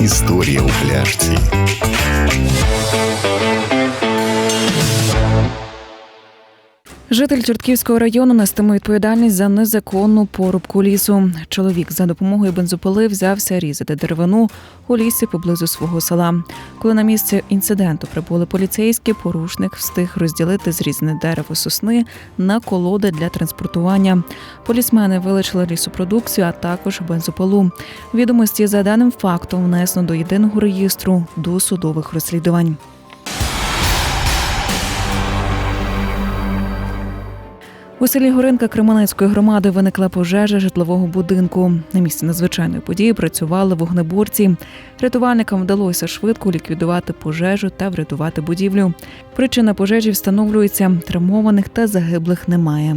Історія у пляшці. Житель Чортківського району нестиме відповідальність за незаконну порубку лісу. Чоловік за допомогою бензопили взявся різати деревину у лісі поблизу свого села. Коли на місце інциденту прибули поліцейські, порушник встиг розділити зрізане дерево сосни на колоди для транспортування. Полісмени вилучили лісопродукцію, а також бензопилу. Відомості за даним фактом внесено до єдиного реєстру до судових розслідувань. У селі Горинка Кременецької громади виникла пожежа житлового будинку. На місці надзвичайної події працювали вогнеборці. Рятувальникам вдалося швидко ліквідувати пожежу та врятувати будівлю. Причина пожежі встановлюється. Травмованих та загиблих немає.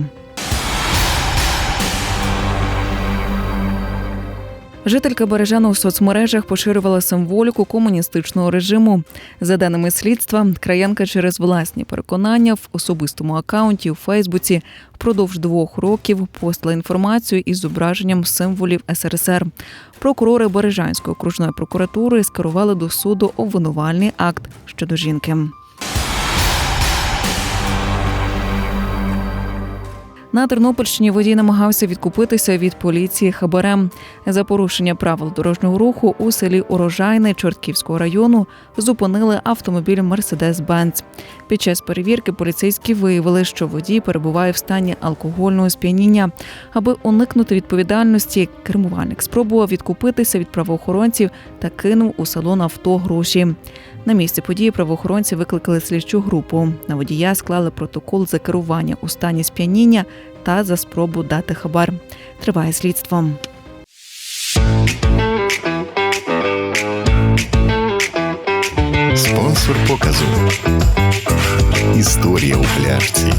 Жителька Бережана у соцмережах поширювала символіку комуністичного режиму. За даними слідства, краянка через власні переконання в особистому акаунті у Фейсбуці впродовж двох років постила інформацію із зображенням символів СРСР. Прокурори Бережанської окружної прокуратури скерували до суду обвинувальний акт щодо жінки. На Тернопільщині водій намагався відкупитися від поліції хабарем. За порушення правил дорожнього руху у селі Урожайне Чортківського району зупинили автомобіль Мерседес-Бенц. Під час перевірки поліцейські виявили, що водій перебуває в стані алкогольного сп'яніння. Аби уникнути відповідальності, кермувальник спробував відкупитися від правоохоронців та кинув у салон авто гроші. На місці події правоохоронці викликали слідчу групу. На водія склали протокол за керування у стані сп'яніння та за спробу дати хабар. Триває слідство. Спонсор показу. Історія у пляшці.